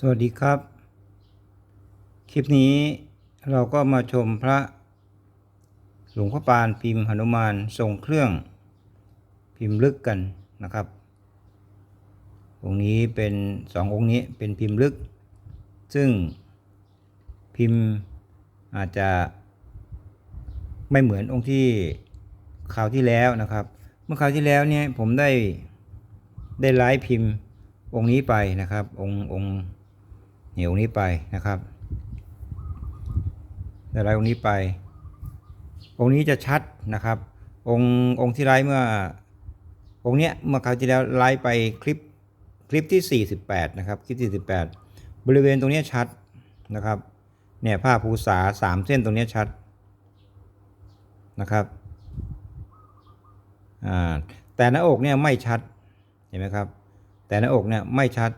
สวัสดีครับ คลิปนี้เราก็มาชมพระหลวงพ่อปานพิมพ์หนุมานทรงเครื่องพิมพ์ลึกกันนะครับองค์นี้เป็นสององค์นี้เป็นพิมพ์ลึก ซึ่งพิมพ์อาจจะไม่เหมือนองค์ที่คราวที่แล้วนะครับ เมื่อคราวที่แล้วเนี่ยผมได้ได้ไลฟ์พิมพ์องค์นี้ไปนะครับ องค์องค์ เหนี่องนี้ไปนะครับได้ไรองค์นี้ไป องค์นี้จะชัดนะครับ องค์องค์ที่ไรเมื่อ องค์เนี้ยเมื่อคราวที่แล้วไลฟ์ไปคลิปคลิปที่ 48 นะครับ คลิปที่48 บริเวณตรงเนี้ยชัดนะครับ เนี่ยผ้าภูษาสามเส้นตรงเนี้ยชัดนะครับ อ่า แต่หน้าอกเนี่ยไม่ชัด เห็นไหมครับ แต่หน้าอกเนี่ยไม่ชัด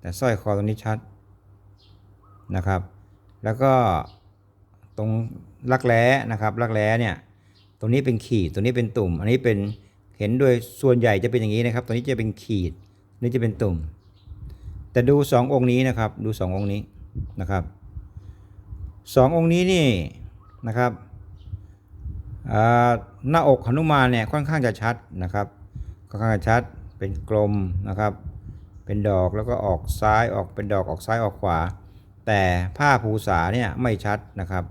แต่สร้อยคอตรงนี้ชัด นะครับ แล้วก็ตรงรักแร้นะครับรักแร้เนี่ยตรงนี้เป็นขีดตรงนี้เป็นตุ่ม อันนี้เป็นเห็นโดยส่วนใหญ่จะเป็นอย่างนี้นะครับตรงนี้จะเป็นขีดนี่จะเป็นตุ่ม แต่ดูสององค์นี้นะครับดูสององค์นี้นะครับสององค์นี้นี่นะครับหน้าอกหนุมานเนี่ยค่อนข้างจะชัดนะครับค่อนข้างจะชัดเป็นกลมนะครับ เป็นดอกแล้วก็ออกซ้ายออกเป็นดอกออกซ้ายออกขวา แต่ผ้าภูษาเนี่ยไม่ชัดนะครับ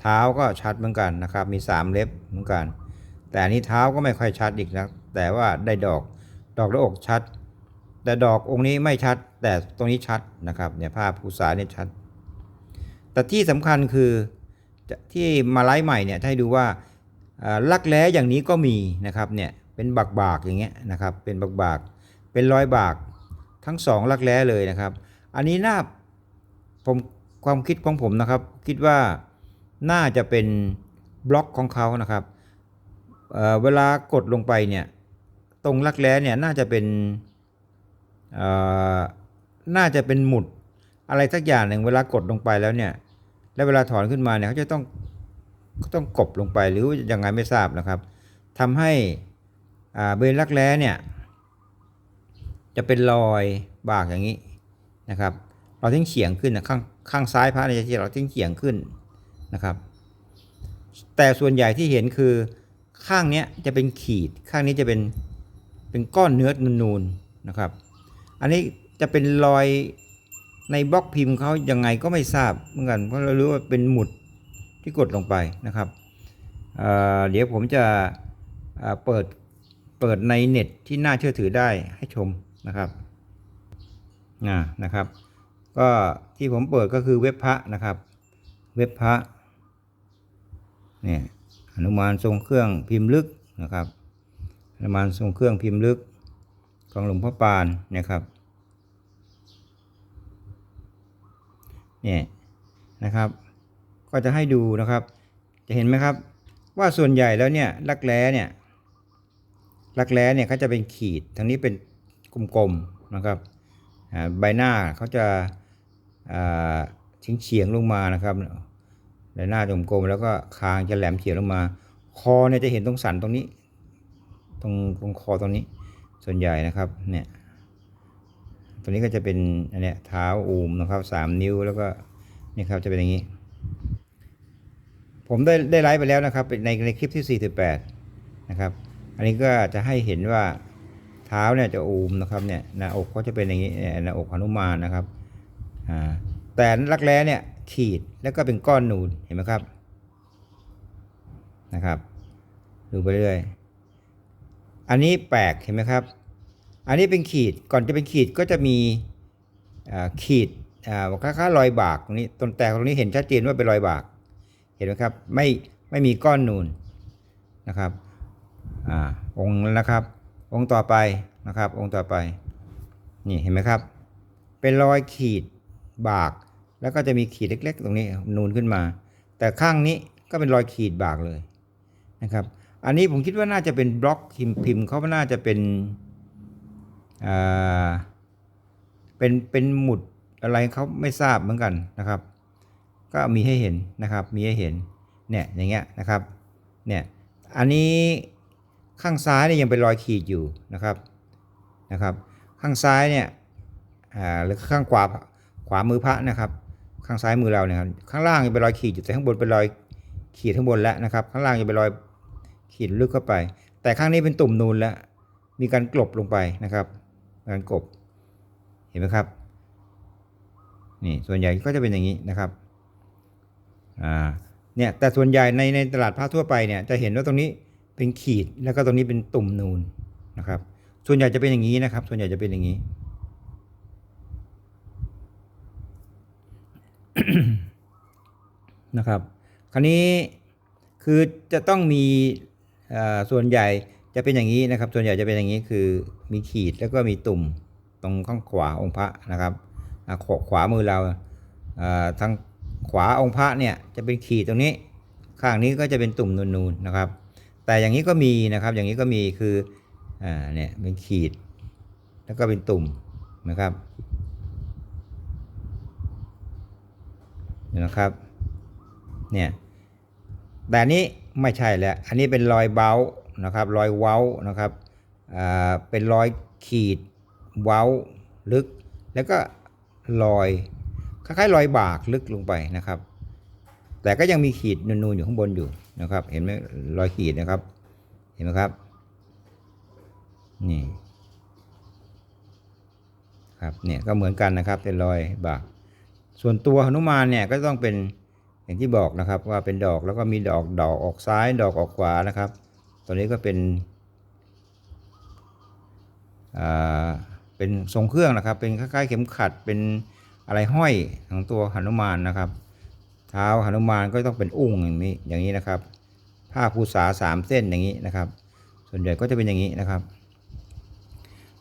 เท้าก็ชัดเหมือนกันนะครับ มีสามเล็บเหมือนกัน แต่อันนี้เท้าก็ไม่ค่อยชัดอีกนะแต่ว่าได้ดอกดอกและอกชัด แต่ดอกองค์นี้ไม่ชัด แต่ตรงนี้ชัดนะครับเนี่ยผ้าภูษาเนี่ยชัด แต่ที่สำคัญคือที่มาไลฟ์ใหม่เนี่ยให้ดูว่าลักแร้อย่างนี้ก็มีนะครับเนี่ยเป็นบักบากๆอย่างเงี้ยนะครับเป็นบักบากๆเป็นรอยบากทั้งสองลักแร้เลยนะครับ อันนี้น่า ผมความคิดของผมนะครับ คิดว่าน่าจะเป็นบล็อกของเขานะครับเเวลากดลงไปเนี่ยตรงลักแร้เนี่ยน่าจะเป็นน่าจะเป็นหมุดอะไรสักอย่างหนึ่งเวลากดลงไปแล้วเนี่ยแล้วเวลาถอนขึ้นมาเนี่ยเขาจะต้องต้องกบลงไปหรือยังไงไม่ทราบนะครับทำให้เบนรักแร้เนี่ยจะเป็นรอยบากอย่างนี้นะครับ เราทิ้งเฉียงขึ้นนะข้างข้างซ้ายพระเนี่ยที่เราทิ้งเฉียงขึ้นนะครับ แต่ส่วนใหญ่ที่เห็นคือข้างเนี้ยจะเป็นขีด ข้างนี้จะเป็นเป็นก้อนเนื้อนูนๆนะครับ อันนี้จะเป็นรอยในบล็อกพิมพ์เขายังไงก็ไม่ทราบเหมือนกันเพราะเรารู้ว่าเป็นหมุดที่กดลงไปนะครับเเดี๋ยวผมจะเเปิดเปิดในเน็ตที่น่าเชื่อถือได้ให้ชมนะครับอ่านะครับ ก็ที่ผมเปิดก็คือเว็บพระนะครับ เว็บพระเนี่ยหนุมานทรงเครื่องพิมพ์ลึกนะครับหนุมานทรงเครื่องพิมพ์ลึก ของหลวงพ่อปานนี่ยครับเนี่ยนะครับ ก็จะให้ดูนะครับ จะเห็นไหมครับ ว่าส่วนใหญ่แล้วเนี่ยรักแร้เนี่ยรักแร้เนี่ยเขาจะเป็นขีดทางนี้เป็นกลมๆนะครับใบหน้าเขาจะ เฉียงเฉียงลงมานะครับใบหน้าจมกลมแล้วก็คางจะแหลมเฉียงลงมา คอเนี่ยจะเห็นตรงสันตรงนี้ ตรงตรงคอตรงนี้ ส่วนใหญ่นะครับเนี่ยตัวนี้ก็จะเป็นอันเนี้ยเท้าอูมนะครับสามนิ้วแล้วก็นี่ครับจะเป็นอย่างนี้ ผมได้ได้ไลฟ์ไปแล้วนะครับในในคลิปที่ 48 นะครับ อันนี้ก็จะให้เห็นว่าเท้าเนี่ยจะอูมนะครับเนี่ยหน้าอกเขาจะเป็นอย่างนี้เนี่ยหน้าอกหนุมานนะครับ แต่รักแร้เนี่ยขีดแล้วก็เป็นก้อนนูนเห็นไหมครับนะครับดูไปเรื่อยอันนี้แปลกเห็นไหมครับ อันนี้เป็นขีดก่อนจะเป็นขีดก็จะมีขีดอ่าคล้ายๆรอยบากตรงนี้ต้นแตกตรงนี้เห็นชัดเจนว่าเป็นรอยบาก เห็นไหมครับไม่ไม่มีก้อนนูนนะครับอ่าองค์นะครับ องค์ต่อไปนะครับ องค์ต่อไปนี่เห็นไหมครับ เป็นรอยขีด บาก แล้วก็จะมีขีดเล็ก ๆ ตรงนี้นูนขึ้นมา แต่ข้างนี้ก็เป็นรอยขีดบากเลยนะครับ อันนี้ผมคิดว่าน่าจะเป็นบล็อกพิมพ์พิมพ์เขาน่าจะเป็นเป็นเป็นหมุดอะไรเขาไม่ทราบเหมือนกันนะครับ ก็มีให้เห็นนะครับ มีให้เห็นเนี่ยอย่างเงี้ยนะครับเนี่ยอันนี้ข้างซ้ายเนี่ยยังเป็นรอยขีดอยู่นะครับนะครับ ข้างซ้ายเนี่ยหรือข้างขวา ขวามือพระนะครับ ข้างซ้ายมือเราเนี่ยครับข้างล่างจะเป็นรอยขีดอยู่แต่ข้างบนเป็นรอยขีดข้างบนแล้วนะครับ ข้างล่างจะเป็นรอยขีดลึกเข้าไป แต่ข้างนี้เป็นตุ่มนูนแล้ว มีการกลบลงไปนะครับ การกลบเห็นไหมครับนี่ส่วนใหญ่ก็จะเป็นอย่างนี้นะครับอ่าเนี่ยแต่ส่วนใหญ่ในในตลาดผ้าทั่วไปเนี่ยจะเห็นว่าตรงนี้เป็นขีดแล้วก็ตรงนี้เป็นตุ่มนูนนะครับ ส่วนใหญ่จะเป็นอย่างนี้นะครับ ส่วนใหญ่จะเป็นอย่างนี้ นะครับคราวนี้คือจะต้องมีส่วนใหญ่จะเป็นอย่างนี้นะครับ ส่วนใหญ่จะเป็นอย่างนี้คือมีขีดแล้วก็มีตุ่มตรงข้างขวาองค์พระนะครับขวาขวามือเราทางขวาองค์พระเนี่ยจะเป็นขีดตรงนี้ ข้างนี้ก็จะเป็นตุ่มนูนๆนะครับ แต่อย่างนี้ก็มีนะครับ อย่างนี้ก็มีคืออ่าเนี่ยเป็นขีด แล้วก็เป็นตุ่มนะครับเห็ นะครับเนี่ยแต่นี้ไม่ใช่แล้วอันนี้เป็นรอยเบ้านะครับรอยเว้านะครับเป็นรอยขีดเว้าลึก แล้วก็รอยคล้ายๆรอยบากลึกลงไปนะครับ แต่ก็ยังมีขีดนูนๆอยู่ข้างบนอยู่นะครับ เห็นไหมรอยขีดนะครับ เห็นไหมครับนี่ครับเนี่ยก็เหมือนกันนะครับเป็นรอยบาก ส่วนตัวหนุมานเนี่ยก็ต้องเป็นอย่างที่บอกนะครับว่าเป็นดอกแล้วก็มีดอกดอกออกซ้ายดอกออกขวานะครับ ตัวนี้ก็เป็นอ่าเป็นทรงเครื่องนะครับ เป็นคล้ายๆเข็มขัดเป็นอะไรห้อยของตัวหนุมานนะครับ เท้าหนุมานก็ต้องเป็นอุ้งอย่างนี้อย่างนี้นะครับ ผ้าภูษาสามเส้นอย่างนี้นะครับ ส่วนใหญ่ก็จะเป็นอย่างนี้นะครับ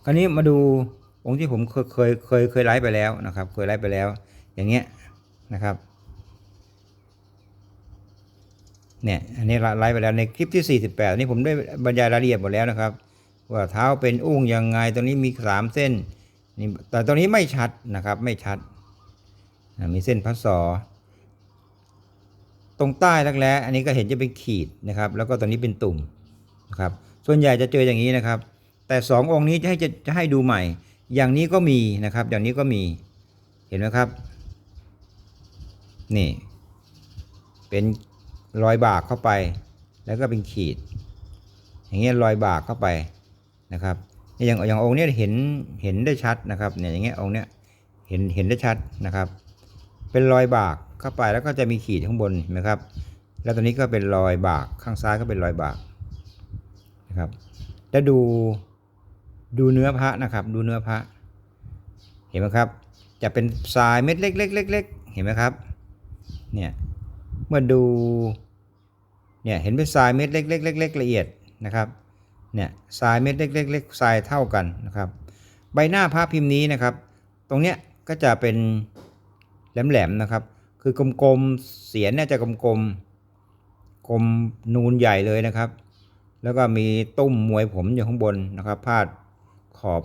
คราวนี้มาดูองค์ที่ผมเคยเคยเคยเคยไลฟ์ไปแล้วนะครับ เคยไลฟ์ไปแล้ว อย่างเงี้ยนะครับเนี่ยอันนี้ไลฟ์ไปแล้วในคลิปที่ 48นนี้ผมได้บรรยายรายละเอียดหมดแล้วนะครับ ว่าเท้าเป็นอุ้งยังไงตรงนี้มีสามเส้นนี่แต่ตรงนี้ไม่ชัดนะครับ ไม่ชัด มีเส้นพัสอตรงใต้รักแร้อันนี้ก็เห็นจะเป็นขีดนะครับ แล้วก็ตรงนี้เป็นตุ่มนะครับ ส่วนใหญ่จะเจออย่างนี้นะครับ แต่สององค์นี้จะให้จะจะให้ดูใหม่ อย่างนี้ก็มีนะครับ อย่างนี้ก็มีเห็นไหมครับ นี่ เป็นรอยบากเข้าไป แล้วก็เป็นขีด อย่างเงี้ยรอยบากเข้าไปนะครับนี่อย่างอย่างองค์เนี้ยเห็นเห็นได้ชัดนะครับเนี่ยอย่างเงี้ยองค์เนี้ยเห็นเห็นได้ชัดนะครับ เป็นรอยบากเข้าไปแล้วก็จะมีขีดข้างบนเห็นไหมครับ แล้วตัวนี้ก็เป็นรอยบากข้างซ้ายก็เป็นรอยบากนะครับแล้วดูดูเนื้อพระนะครับ ดูเนื้อพระ เห็นไหมครับ จะเป็นทรายเม็ดเล็กๆเล็กๆเห็นไหมครับ เนี่ยเมื่อดูเนี่ยเห็นเป็นทรายเม็ดเล็กๆเล็กๆละเอียดนะครับเนี่ยทรายเม็ดเล็กๆเล็กทรายเท่ากันนะครับใบหน้าพระพิมพ์นี้นะครับ ตรงเนี้ยก็จะเป็นแหลมๆนะครับ คือกลมๆเสียนเนี่ยจะกลมๆกลมนูนใหญ่เลยนะครับ แล้วก็มีตุ้มมวยผมอยู่ข้างบนนะครับพาดขอบ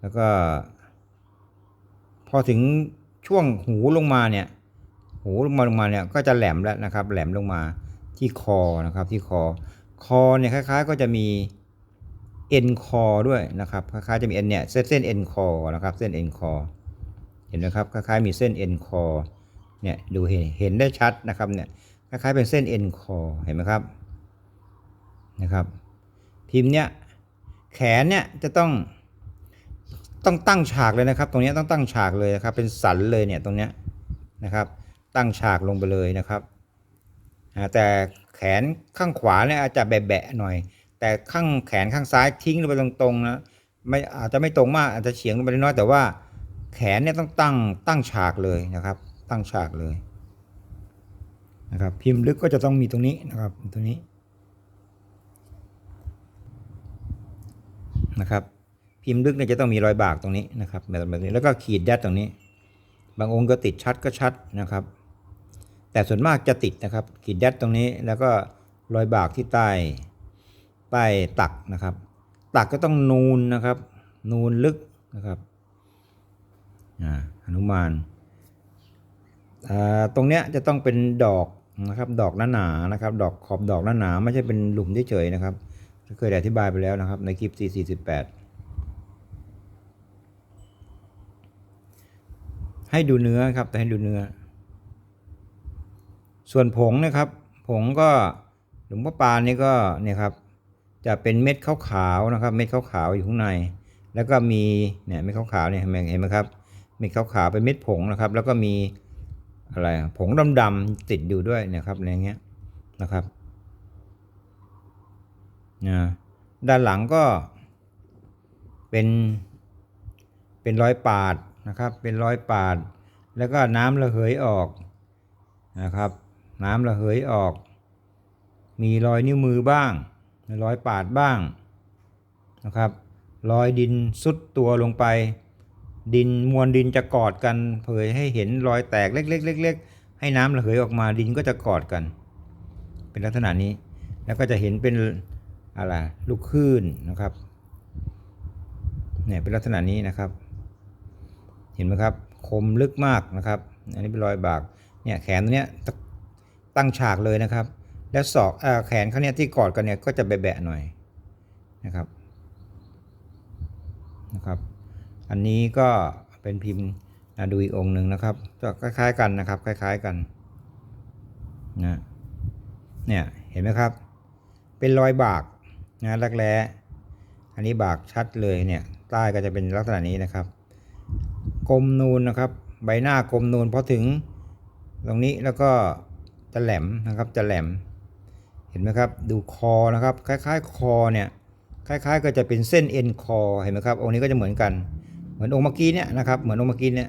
แล้วก็ พอถึงช่วงหูลงมาเนี่ย หูลงมาลงมาเนี่ยก็จะแหลมแล้วนะครับ แหลมลงมาที่คอนะครับที่คอ คอเนี่ยคล้าย ๆ ก็จะมีเอ็นคอด้วยนะครับคล้ายๆจะมีเอ็นเนี่ยเส้นเส้นเอ็นคอนะครับ เส้นเอ็นคอเห็นไหมครับคล้ายๆมีเส้นเอ็นคอเนี่ยดูเห็นเห็นได้ชัดนะครับเนี่ยคล้ายๆเป็นเส้นเอ็นคอเห็นไหมครับนะครับ พิมพ์เนี่ยแขนเนี่ยจะต้องต้องตั้งฉากเลยนะครับ ตรงนี้ต้องตั้งฉากเลยนะครับ เป็นสันเลยเนี่ยตรงเนี้ยนะครับ ตั้งฉากลงไปเลยนะครับ แต่แขนข้างขวาเนี่ยอาจจะแบะๆหน่อย แต่ข้างแขนข้างซ้ายทิ้งลงไปตรงๆนะไม่อาจจะไม่ตรงมากอาจจะเฉียงลงไปน้อยแต่ว่าแขนเนี่ยต้องตั้งตั้งฉากเลยนะครับ ตั้งฉากเลยนะครับ พิมพ์ลึกก็จะต้องมีตรงนี้นะครับตรงนี้นะครับ พิมพ์ลึกเนี่ยจะต้องมีรอยบากตรงนี้นะครับแบบแบบนี้แล้วก็ขีดแดดตรงนี้ บางองค์ก็ติดชัดก็ชัดนะครับ แต่ส่วนมากจะติดนะครับขีดแดดตรงนี้แล้วก็รอยบากที่ใต้ใต้ตักนะครับ ตักก็ต้องนูนนะครับ นูนลึกนะครับอ่าหนุมานอ่าตรงเนี้ยจะต้องเป็นดอกนะครับ ดอกหนาๆนะครับ ดอกขอบดอกหนาๆไม่ใช่เป็นหลุมเฉยๆนะครับเคยอธิบายไปแล้วนะครับ ในคลิป 448 ให้ดูเนื้อครับแต่ให้ดูเนื้อ ส่วนผงนะครับ ผงก็หลวงพ่อปานนี่ก็เนี่ยครับจะเป็นเม็ดขาวๆนะครับ เม็ดขาวๆอยู่ข้างใน แล้วก็มีเนี่ยเม็ดขาวๆเนี่ยเห็นไหมครับเม็ดขาวๆเป็นเม็ดผงนะครับ แล้วก็มีอะไรผงดำๆติดอยู่ด้วยนี่ยครับอย่างเงี้ยนะครับนะด้านหลังก็เป็นเป็นรอยปาดนะครับ เป็นรอยปาด แล้วก็น้ำระเหยออกนะครับ น้ำระเหยออก มีรอยนิ้วมือบ้าง รอยปาดบ้างนะครับ รอยดินซุดตัวลงไป ดินมวลดินจะกอดกัน เผยให้เห็นรอยแตกเล็กๆเล็กๆให้น้ำระเหยออกมาดินก็จะกอดกัน เป็นลักษณะนี้แล้วก็จะเห็นเป็นอะไรลูกคลื่นนะครับเนี่ยเป็นลักษณะนี้นะครับ เห็นไหมครับคมลึกมากนะครับ อันนี้เป็นรอยบากเนี่ยแขนตัวเนี้ย ตั้งฉากเลยนะครับ แล้วศอกอแขนเขาเนี่ยที่กอดกันเนี่ยก็จะแบะๆหน่อยนะครับนะครับ อันนี้ก็เป็นพิมพ์อะดูอีกองหนึ่งนะครับก็คล้ายๆกันนะครับ คล้าย ๆกันนะเนี่ยเห็นไหมครับ เป็นรอยบากนะรักแร้อันนี้บากชัดเลยเนี่ยใต้ก็จะเป็นลักษณะนี้นะครับกลมนูนนะครับ ใบหน้ากลมนูนพอถึงตรงนี้แล้วก็ จะแหลมนะครับจะแหลม เห็นไหมครับ ดูคอนะครับ คล้าย ๆ คอเนี่ยคล้ายๆ ก็จะเป็นเส้นเอ็นคอเห็นไหมครับองค์นี้ก็จะเหมือนกัน เหมือนองค์เมื่อกี้เนี่ยนะครับเหมือนองค์เมื่อกี้เนี่ย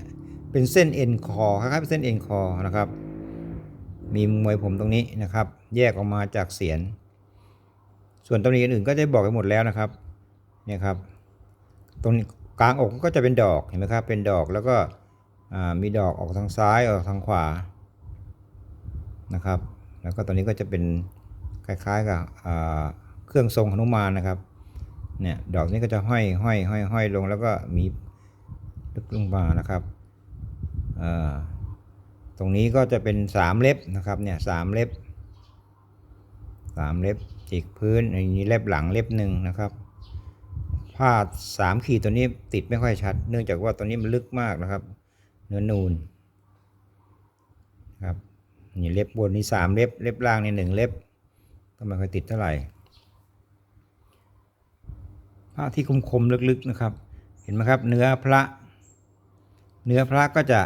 เป็นเส้นเอ็นคอคล้ายๆเป็นเส้นเอ็นคอนะครับ มีมวยผมตรงนี้นะครับ แยกออกมาจากเสียน ส่วนตรงนี้อื่นๆก็ได้บอกไปหมดแล้วนะครับเนี่ยครับ ตรงกลางอกก็จะเป็นดอกเห็นไหมครับเป็นดอกแล้วก็มีดอกออกทางซ้ายออกทางขวา นะครับ แล้วก็ตอนนี้ก็จะเป็นคล้ายๆกับเครื่องทรงหนุมานนะครับเนี่ยดอกนี้ก็จะห้อยห้อยห้อยห้อยลงแล้วก็มีลึกลงมานะครับตรงนี้ก็จะเป็นสามเล็บนะครับเนี่ยสามเล็บสามเล็บจิกพื้นอันนี้เล็บหลังเล็บหนึ่งนะครับผ้าสามขีดตัวนี้ติดไม่ค่อยชัด เนื่องจากว่าตัวนี้มันลึกมากนะครับ เนื้อนูนครับ นี่เล็บบนนี่สามเล็บ เล็บล่างนี่หนึ่งเล็บ ก็ไม่ค่อยติดเท่าไหร่ผ้าที่คมคมๆลึกๆนะครับ เห็นไหมครับ เนื้อพระ เนื้อพระก็จะ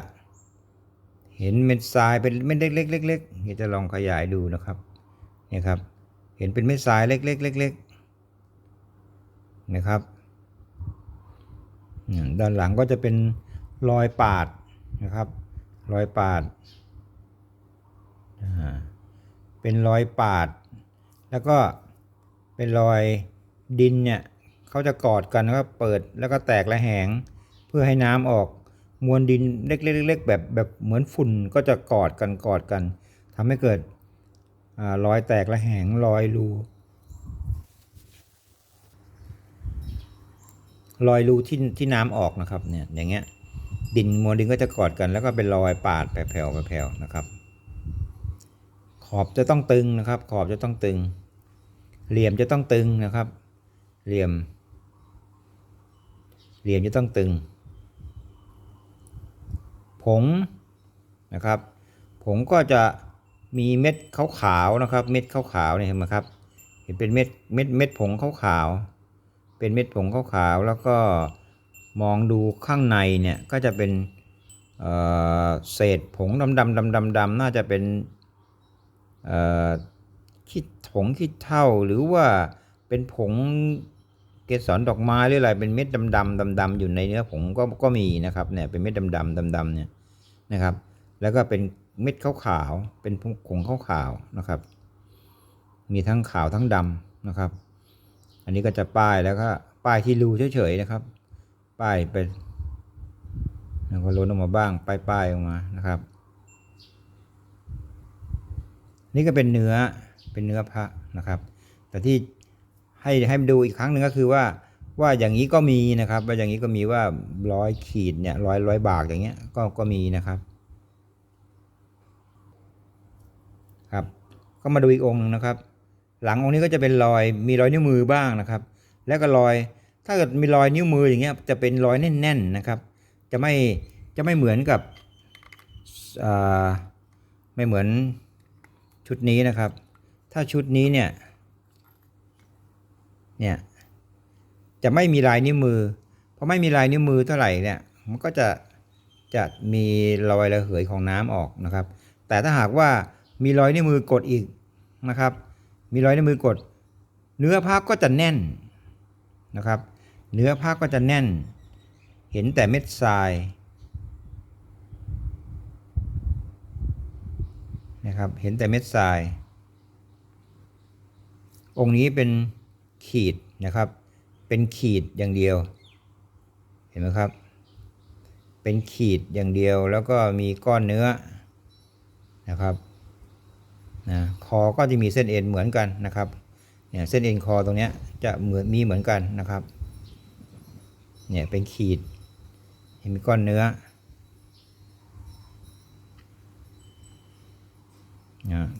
เห็นเม็ดทรายเป็นเม็ดเล็กๆเล็กๆนี่จะลองขยายดูนะครับเนี่ยครับ เห็นเป็นเม็ดทรายเล็กๆเล็กๆนะครับด้านหลังก็จะเป็นรอยปาดนะครับ รอยปาด เป็นรอยปาด แล้วก็เป็นรอยดินเนี่ยเขาจะกอดกันแล้วก็เปิดแล้วก็แตกระแหง เพื่อให้น้ำออกมวลดินเล็กๆๆแบบแบบเหมือนฝุ่นก็จะกอดกันกอดกันทำให้เกิดรอยแตกระแหงรอยรูรอยรูที่ที่น้ำออกนะครับเนี่ยอย่างเงี้ยดินมวลดินก็จะกอดกันแล้วก็เป็นรอยปาดแผ่วๆแผ่วๆนะครับ อบจะต้องตึงนะครับ ขอบจะต้องตึง เหลี่ยมจะต้องตึงนะครับ เหลี่ยม เหลี่ยมจะต้องตึง ผงนะครับ ผงก็จะมีเม็ดขาวๆนะครับ เม็ดขาวๆเนี่ยเห็นไหมครับ เห็นเป็นเม็ดเม็ดเม็ดผงขาวๆเป็นเม็ดผงขาวๆแล้วก็มองดูข้างในเนี่ยก็จะเป็นเศษผงดำๆดำๆดำๆน่าจะเป็น ขี้ผงขี้เถ้าหรือว่าเป็นผงเกสรดอกไม้หรืออะไรเป็นเม็ดดำๆดำๆอยู่ในเนื้อผงก็ก็มีนะครับเนี่ยเป็นเม็ดดำๆดำๆเนี่ยนะครับ แล้วก็เป็นเม็ดขาวๆเป็นผงขาวๆนะครับ มีทั้งขาวทั้งดำนะครับ อันนี้ก็จะป้ายแล้วก็ป้ายที่รูเฉยๆนะครับ ป้ายไปแล้วก็ล้นออกมาบ้างป้ายๆออกมานะครับ นี่ก็เป็นเนื้อเป็นเนื้อพระนะครับ แต่ที่ให้ให้ดูอีกครั้งหนึ่งก็คือว่าว่าอย่างนี้ก็มีนะครับว่าอย่างนี้ก็มีว่าร้อยขีดเนี่ยร้อยร้อยบากอย่างเงี้ยก็ก็มีนะครับครับ ก็มาดูอีกองค์หนึงนะครับ หลังองค์นี้ก็จะเป็นรอยมีรอยนิ้วมือบ้างนะครับ แล้วก็รอยถ้าเกิดมีรอยนิ้วมืออย่างเงี้ยจะเป็นรอยแน่น ๆนะครับ จะไม่จะไม่เหมือนกับอ่าไม่เหมือน ชุดนี้นะครับ ถ้าชุดนี้เนี่ย เนี่ย จะไม่มีลายนิ้วมือ เพราะไม่มีลายนิ้วมือเท่าไหร่เนี่ย มันก็จะจะมีรอยระเหยของน้ำออกนะครับ แต่ถ้าหากว่ามีรอยนิ้วมือกดอีกนะครับ มีรอยนิ้วมือกด เนื้อผ้าก็จะแน่นนะครับ เนื้อผ้าก็จะแน่น เห็นแต่เม็ดทราย นะครับ เห็นแต่เม็ดทราย องค์นี้เป็นขีดนะครับ เป็นขีดอย่างเดียว เห็นไหมครับ เป็นขีดอย่างเดียวแล้วก็มีก้อนเนื้อนะครับนะคอก็จะมีเส้นเอ็นเหมือนกันนะครับเนี่ยเส้นเอ็นคอตรงเนี้ยจะเหมือนมีเหมือนกันนะครับเนี่ยเป็นขีดเห็นมีก้อนเนื้อนะ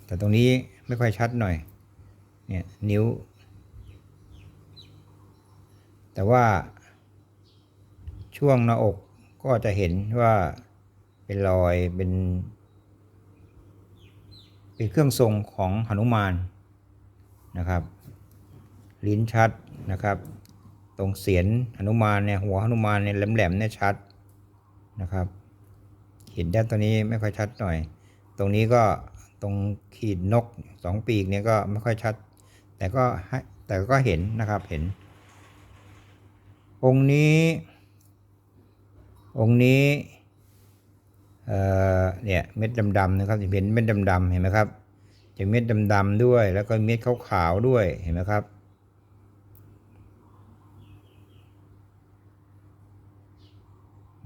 แต่ตรงนี้ไม่ค่อยชัดหน่อย เนี่ยนิ้ว แต่ว่าช่วงหน้าอกก็จะเห็นว่าเป็นรอยเป็น เป็นเครื่องทรงของหนุมานนะครับ ลิ้นชัดนะครับ ตรงเสียนหนุมานเนี่ยหัวหนุมานเนี่ยแหลมๆเนี่ยชัดนะครับ เห็นด้านตัวนี้ไม่ค่อยชัดหน่อย ตรงนี้ก็ ตรงขีดนกสองปีกเนี่ยก็ไม่ค่อยชัด แต่ก็ให้แต่ก็เห็นนะครับเห็น องค์นี้ องค์นี้เอ่อเนี่ยเม็ดดำๆนะครับจะเห็นเม็ดดำๆเห็นไหมครับจะเม็ดดำๆด้วย แล้วก็เม็ดขาวๆด้วยเห็นไหมครับ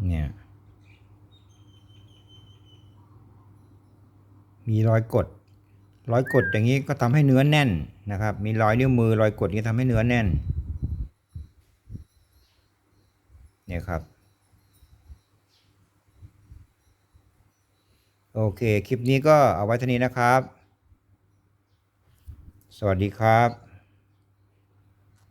เนี่ย มีรอยกด รอยกดอย่างนี้ก็ทำให้เนื้อแน่นนะครับ มีรอยนิ้วมือรอยกดนี้ทำให้เนื้อแน่นเนี่ยครับ โอเค คลิปนี้ก็เอาไว้เท่านี้นะครับ สวัสดีครับ